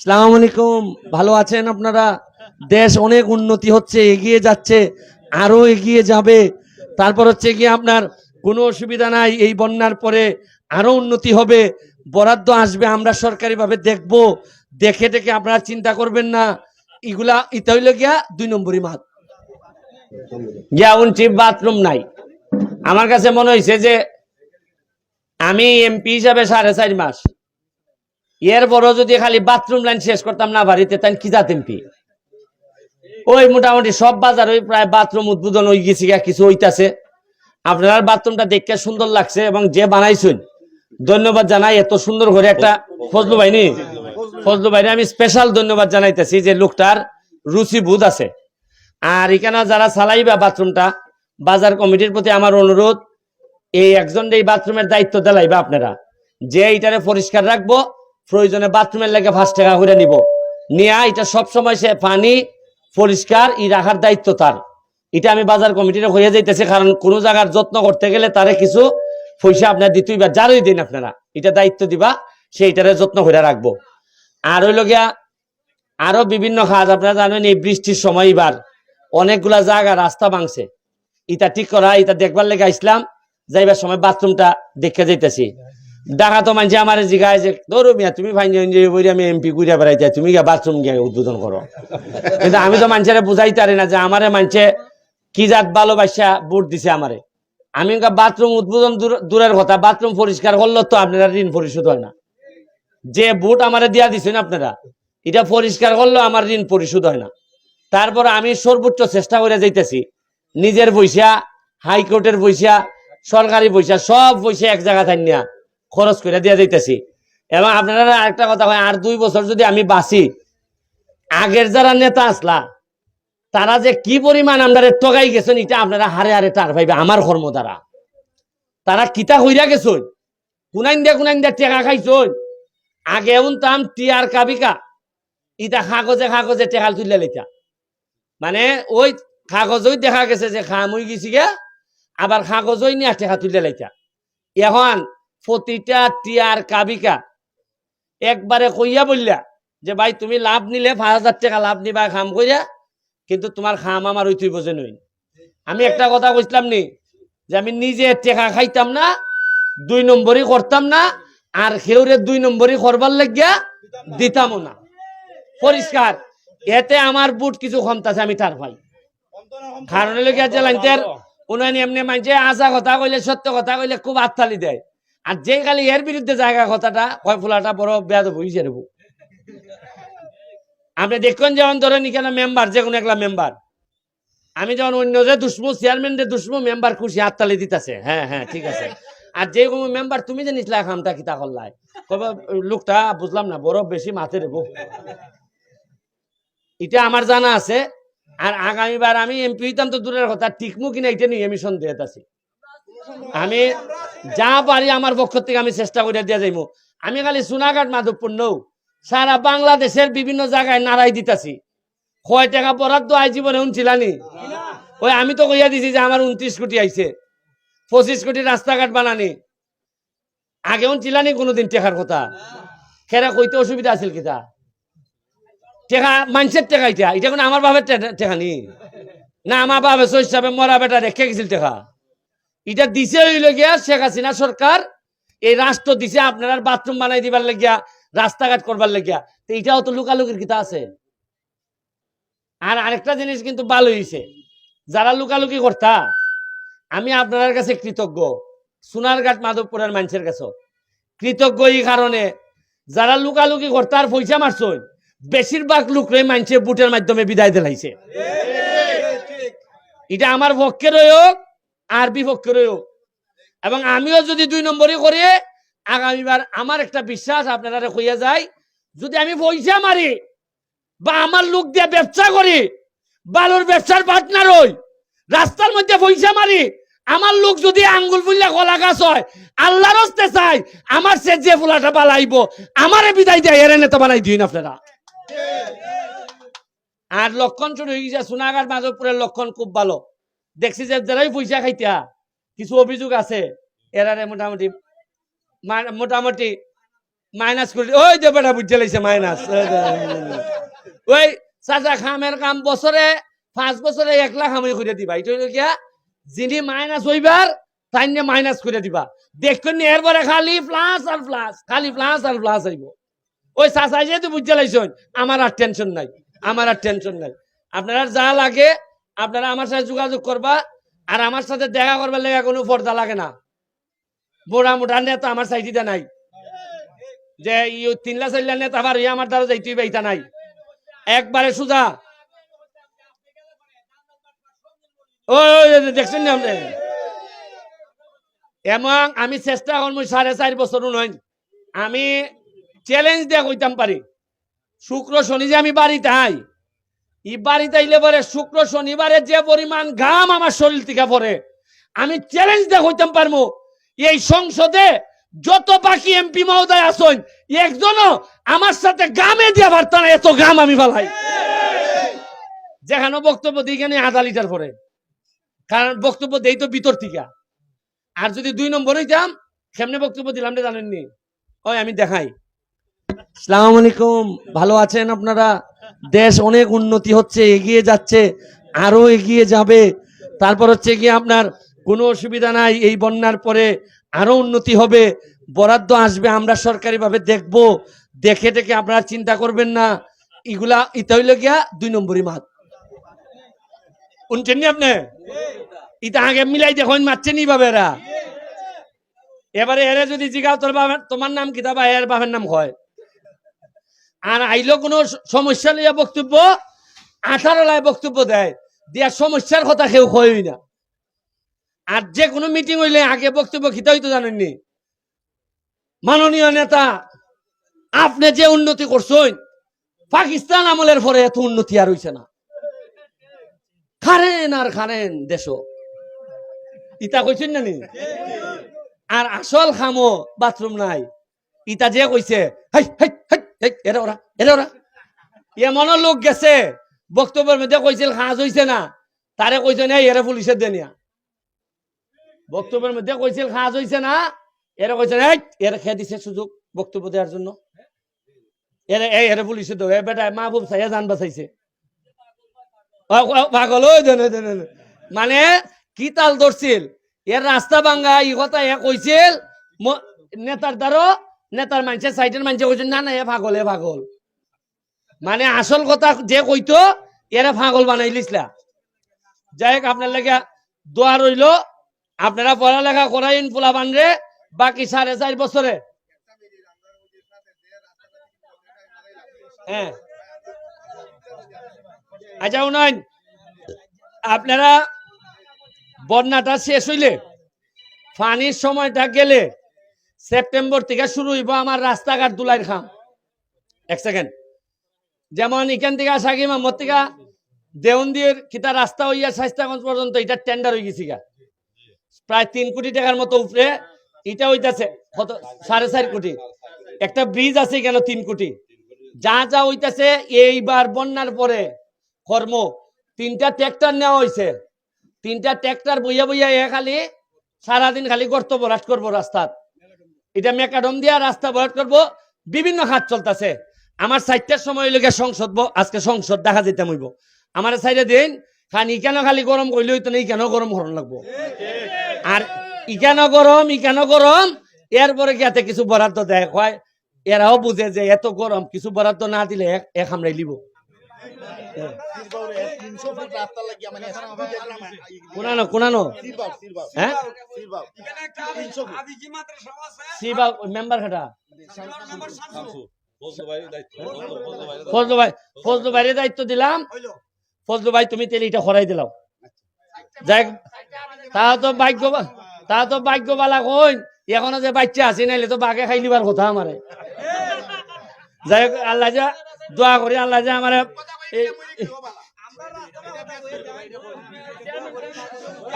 সালাম আলাইকুম। ভালো আছেন আপনারা? দেশ অনেক উন্নতি হচ্ছে, এগিয়ে যাচ্ছে, আরও এগিয়ে যাবে। তারপর হচ্ছে গিয়ে আপনার কোনো অসুবিধা নাই, এই বন্যার পরে আরও উন্নতি হবে। বরাদ্দ আসবে, আমরা সরকারিভাবে দেখব। দেখে দেখে আপনারা চিন্তা করবেন না। এগুলা ইতা হইল গিয়া দুই নম্বরই মাত বাথরুম নাই। আমার কাছে মনে হয়েছে যে আমি এমপি হিসাবে সাড়ে চার মাস। এর যদি খালি বাথরুম লাইন শেষ করতাম না বাড়িতে তাই কি যাতেন কি? ওই মোটামুটি সব বাজার ওই প্রায় বাথরুম উদ্বোধন হয়ে গেছি কিছু হইতাছে। আপনার বাথরুমটা দেখতে সুন্দর লাগছে এবং যে বানাইছেন, ধন্যবাদ জানাই, এত সুন্দর করে একটা ফজলু ভাইনি ফজলু ভাইনি আমি স্পেশাল ধন্যবাদ জানাইতেছি যে লোকটার রুচি বুধ আছে। আর এখানে যারা চালাইবা বাথরুমটা, বাজার কমিটির প্রতি আমার অনুরোধ, এই একজন এই বাথরুমের দায়িত্ব দেলাইবা আপনারা, যে এইটারে পরিষ্কার রাখব প্রয়োজনে বাথরুমের লেগে পাঁচ টাকা করে নিব। নিয়া এটা সব সময় সে পানি, পরিষ্কার, ই রাখার দায়িত্ব তার। এটা আমি বাজার কমিটির হয়ে যাইতেছে, কারণ কোনো জায়গার যত্ন করতে গেলে তারে কিছু পয়সা আপনার দিতেই বা যারই দিন আপনারা। এটা দায়িত্ব দিবা, সে সেইটারে যত্ন করে রাখব। আর হইল গিয়া, আরও বিভিন্ন কাজ আপনারা জানেন, এই বৃষ্টির সময় এবার অনেকগুলা জায়গা রাস্তা ভাঙছে। ইটা ঠিক করা ইটা দেখবার লেগে আসলাম, যাইবার সময় বাথরুমটা দেখে যাইতেছি। ডাকা তো মানছে আমার জিগায় যে, ধরো মিয়া, তুমি ফাইন আমি এমপি ঘুরে বেড়াইতে তুমি গিয়া বাথরুম গিয়ে উদ্বোধন করো। কিন্তু আমি তো মানুষের বুঝাইতে পারি না যে আমারে মানছে কি জাত ভালোবাসা ভোট দিছে আমারে। আমি বাথরুম উদ্বোধন দূর- দূরের কথা বাথরুম পরিষ্কার করল তো আপনারা ঋণ পরিশোধ হয় না। যে ভোট আমারে দিয়া দিছেন আপনারা, এটা পরিষ্কার করল আমার ঋণ পরিশোধ হয় না। তারপর আমি সর্বোচ্চ চেষ্টা করে যাইতেছি, নিজের পয়সা, হাইকোর্টের পয়সা, সরকারি পয়সা, সব পয়সা এক জায়গা থাই নিয়া খরচ করে দিয়ে যাইতেছি। এবং আপনারা একটা কথা হয়, আর দুই বছর যদি আমি বাঁচি, আগের যারা নেতা আসলা, তারা যে কি পরিমাণ আমরা টগাই গেছেন, এটা আপনারা হারে হারে টার পাইবে আমার কর্ম দ্বারা। তারা কিতা হইরা গেছন? কুনাইন দিয়া কুনাইন দিয়া টেকা খাইছন? আগে উনতাম টিয়ার কাবিকা ইটা কাগজে কাগজে টেকাল তুলে লেখা। মানে ওই কাগজই দেখা গেছে যে খাম হয়ে গেছি গে আবার কাগজই নিয়ে টেকা তুলে লেখা। এখন প্রতিটা টিয়ার কাবিকা। একবারে কইয়া বললা যে, ভাই, তুমি লাভ নিলে পাঁচ হাজার টাকা লাভ নিবা, খাম কইরা, কিন্তু তোমার খাম আমার ওই তুই বোঝে নই আমি একটা কথা কইছিলাম নি, যে আমি নিজে টেকা খাইতাম না, দুই নম্বরই করতাম না, আর খেউরে দুই নম্বরই করবার লাগিয়া দিতামও না। পরিষ্কার, এতে আমার বুট কিছু ক্ষমতাছে আমি তার ভাই। কারণ লগিয়া যে এমনি মানছে আসা কথা কইলে, সত্য কথা কইলে খুব আত্মালি দেয়। আর যে খালি এর বিরুদ্ধে জায়গা কথাটা, কয় ফুলাটা বড় বেয়াদ হইছে রে আপনি দেখুন যেমন ধরেন এখানে মেম্বার যে কোনো একটা মেম্বার আমি যখন অন্য যে দুশ্মু চেয়ারম্যান যে দুশ্মু মেম্বার খুশি হাততালি দিতেছে। হ্যাঁ হ্যাঁ ঠিক আছে। আর যে কোনো মেম্বার তুমি যে নিচলা খামটা কিতা করলাই। কবে, লোকটা, বুঝলাম না, বড় বেশি মাথে রেবো এটা আমার জানা আছে। আর আগামীবার আমি এমপি হইতাম তো দূরের কথা টিকমু কিনা এটা নিয়ে আমি সন্দেহ আছি। আমি যা পারি আমার পক্ষ থেকে আমি চেষ্টা করে দিয়ে যাইব। আমি খালি সোনাঘাট মাধবপুর নৌ সারা বাংলাদেশের বিভিন্ন জায়গায় নাড়াই দিতাছি। কয় টাকা বরাদ্দ আই জীবনে উনছিলানি ওই আমি তো কইয়া দিছি যে আমার উনত্রিশ কোটি আইছে। পঁচিশ কোটি রাস্তাঘাট বানানি। আগে উনছিলানি কোনোদিন টেকার কথা? খেরা কইতে অসুবিধা আছিল কিতা? টেকা, মানুষের টেকা এটা। এটা কোনো আমার বাবার টে- টেকা নি? না, আমার সই হিসাবে মরা বেটা রেখে গেছিল টেকা। এটা দিছে হইল গিয়া শেখ হাসিনা সরকার এই রাষ্ট্র দিছে আপনার বাথরুম বানাই দিবার লাগিয়া রাস্তাঘাট করবার লাগিয়া। তো এটাও তো লুকালুকির কিতা আছে। আর আরেকটা জিনিস কিন্তু ভালো হয়েছে যারা লুকালুকি করতা আমি আপনার কাছে কৃতজ্ঞ। সোনারঘাট মাধবপুরের মানুষের কাছে। কৃতজ্ঞ এই কারণে যারা লুকালুকি করতা আর পয়সা মারছই বেশিরভাগ লোকরে মানুষে বুটের মাধ্যমে বিদায় দিলাইছে। এটা আমার পক্ষের হোক আর বিপক্ষের হোক এবং আমিও যদি দুই নম্বরই করি, আগামীবার আমার একটা বিশ্বাস আপনারা কইয়া যায়, যদি আমি পয়সা মারি বা আমার লোক দিয়ে ব্যবসা করি, বালুর ব্যবসার পার্টনার হই, রাস্তার মধ্যে পয়সা মারি, আমার লোক যদি আঙ্গুল ফুললে কলা গাছ হয়, আল্লাহর হস্তে চাই, আমার সে যে ফুলাটা বালাইব, আমারে বিদায় দেয়, এর নেতা বানাই দিন আপনারা। আর লক্ষণ শুরু হয়ে গেছে সোনাগার মাধবপুরের লক্ষণ খুব ভালো। দেখছি যে যারাই পয়সা খাইতা কিছু অভিযোগ আছে, এরারে মোটামুটি মোটামুটি মাইনাস করে ওই যে বেটা বুঝতে লাইছে মাইনাস ওই চাচা খামের কাম বছরে, পাঁচ বছরে এক লাখ আমি করে দিবা। এটা গিয়া, যিনি মাইনাস হইবার, তাই নিয়ে মাইনাস করে দিবা। দেখুন এরপরে খালি প্লাস আর প্লাস খালি প্লাস আর প্লাস আইব ওই চাচা যেহেতু বুঝতে লাইছেন, আমার আর টেনশন নাই, আমার আর টেনশন নাই। আপনারা যা লাগে আপনারা আমার সাথে যোগাযোগ করবা, আর আমার সাথে দেখা করবার লেগে কোনো পর্দা লাগে না। মোটা মোটা নেতা আমার সাইডিতে নাই। যে তিনলা চাইলা নেতা আবার আমার দ্বারা যাইতেই পাইতা নাই। একবারে সুজা। দেখছেন এবং আমি চেষ্টা করব সাড়ে চার বছর নয়, আমি চ্যালেঞ্জ দিয়ে কইতাম পারি। শুক্র শনি যে আমি বাড়িতে আই ই বাড়িতে আইলে পরে শুক্র শনিবারে যে পরিমাণ ঘাম আমার শরীর থেকে পড়ে, আমি চ্যালেঞ্জ কইতাম পারব এই সংসদে যত বাকি এমপি মহোদয় আসন একজনও আমার সাথে গামে দিয়া পারত না, এত গাম আমি ফালাই। যেখানে বক্তব্য দিই কেন আধা লিটার পরে। কারণ বক্তব্য দেই তো ভিতর থেকে। আর যদি দুই নম্বর হইতাম, কেমনে বক্তব্য দিলাম না জানেননি? ওই আমি দেখাই। সালাম আলাইকুম। ভালো আছেন আপনারা? দেশ অনেক উন্নতি হচ্ছে, এগিয়ে যাচ্ছে আরও এগিয়ে যাবে। তারপর হচ্ছে গিয়ে আপনার কোনো অসুবিধা নাই, এই বন্যার পরে আরও উন্নতি হবে, বরাদ্দ আসবে, আমরা সরকারিভাবে দেখব। দেখে দেখে আপনারা চিন্তা করবেন না, এগুলা ইটা হইল গিয়া দুই নম্বরই মাত শুনছেন আপনি? ইটা আগে মিলাই দেখুন মারছেন নি ভাবে এরা। এবারে এরে যদি জিগাও, তোর তোমার নাম কিতা বা এর বাবার নাম হয়। আর আইলো কোনো সমস্যা লইয়া বক্তব্য, আঠারো লাই বক্তব্য দেয়। দিয়া সমস্যার কথা কেউ কয়ই না। আর যে কোনো মিটিং হইলে আগে বক্তব্য খিতা হইতো জানেননি? মাননীয় নেতা, আপনি যে উন্নতি করছেন, পাকিস্তান আমলের পরে এত উন্নতি আর হইছে না। খারেন আর খারেন দেশ। ইতা কইছেন না নি? আর আসল খামো বাথরুম নাই। ইতা যে কইছে, হাই হাই হাই। এরা ওরা এরা ওরা। এমনও লোক গেছে, বক্তব্যের মধ্যে কইছিল খাজ হইছে না। তারে কইছে না এরা পুলিশের দেনিয়া বক্তব্যের মধ্যে কইছিল হইছে না। এরা কইছে না এরা খেয়ে দিছে সুযোগ বক্তব্য দেওয়ার জন্য। এরা এই এরা পুলিশে তো বেটা, মাহবুব সাহেব জান বাঁচাইছে। পাগল। মানে কি তাল ধরছিল এর রাস্তা ভাঙ্গা ই কথা এ কইছিল নেতার দ্বারো নেতার মানুষে সাইডের মানুষে কইছে না না, এ পাগল এ পাগল মানে আসল কথা যে কইতো এরা পাগল বানাই লিসলা যাই হোক আপনার লেগে দোয়া রইল আপনারা পড়ালেখা করাইন পোলা বানরে বাকি সাড়ে চার বছরে হ্যাঁ আচ্ছা উনয়ন আপনারা বন্যাটা শেষ হইলে পানির সময়টা গেলে সেপ্টেম্বর থেকে শুরু হইব আমার রাস্তাঘাট দুলাইর খাম। এক সেকেন্ড। যেমন এখান থেকে সাকিম আমার থেকে দেওন্দির কিতা রাস্তা হইয়া শাইস্তাগঞ্জ পর্যন্ত এটা টেন্ডার হয়ে গেছি প্রায় তিন কোটি টাকার মতো উপরে এটা হইতাছে, কত? সাড়ে চার কোটি। একটা ব্রিজ আছে কেন তিন কোটি। যা যা হইতাছে এইবার বন্যার পরে কর্ম। তিনটা ট্র্যাক্টর নেওয়া হয়েছে তিনটা ট্র্যাক্টর বইয়া বইয়া এ খালি সারাদিন খালি গর্ত ভরাট করব রাস্তাত এটা মেকাডম দিয়া রাস্তা ভরাট করব। বিভিন্ন খাত চলতেছে। আমার চারটার সময় লেগে সংসদ আজকে সংসদ দেখা যেতে হইব। আমার সাইডে দিন, খান ইকেন খালি গরম করলে হইতো না, ইকেন গরম হরণ লাগবো। আর ইকেন গরম ইকেন গরম এরপরে কি কিছু বরাদ্দ দেয়। কয়, এরাও বুঝে যে এত গরম, কিছু বরাদ্দ না দিলে এক- হামরাই লিব। হ্যাঁ? দায়িত্ব দিলাম। ফজলু ভাই তুমি তেলে এটা হরাই দিলাম যাই, তা তো ভাগ্য তা তো ভাগ্য বালা কইন। এখনও যে বাচ্চা আছে, নাইলে তো বাঘে খাই লিবার কথা আমারে। যাই হোক, আল্লাহ দোয়া করি, আল্লাহ যা আমার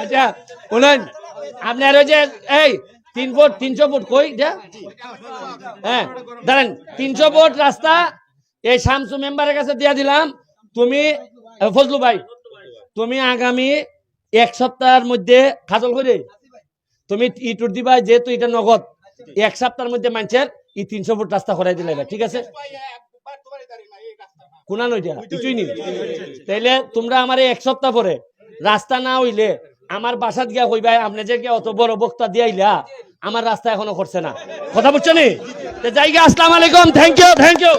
আচ্ছা শুনুন, আপনার ওই যে, এই, তিন ফুট, তিনশো ফুট কই? হ্যাঁ দাঁড়ান, তিনশো ফুট রাস্তা, এই শামসু মেম্বারের কাছে দিয়া দিলাম। তুমি ফজলু ভাই, তুমি আগামী এক সপ্তাহের মধ্যে খাজল করে তুমি ইটুর দিবা, যেহেতু এটা নগদ, এক সপ্তাহের মধ্যে মানুষের এই তিনশো ফুট রাস্তা করাই দিলে ঠিক আছে? কোনা নইটা কিছুই নেই। তাইলে তোমরা আমার এক সপ্তাহ পরে রাস্তা না হইলে আমার বাসাত গিয়া কইবা আপনি যে কে অত বড় বক্তা দিয়াইলা আমার রাস্তা এখনও করছে না। কথা বুঝছ নি? গিয়া, আসসালামু আলাইকুম। Thank you thank you